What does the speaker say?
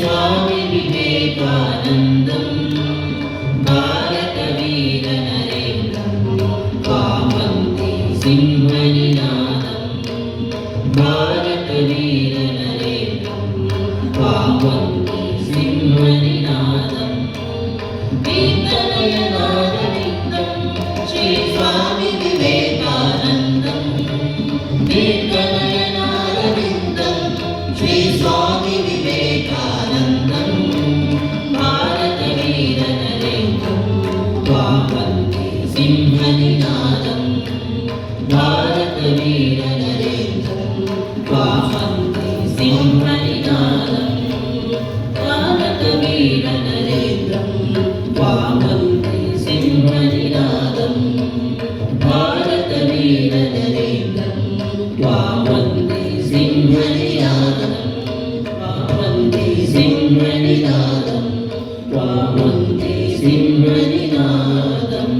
स्वामी विवेकानन्दम् भारतवीरनरेन्द्रं कामन्ति सिंह सिंहनिनादं त्वा वन्दे सिंहनिनादम्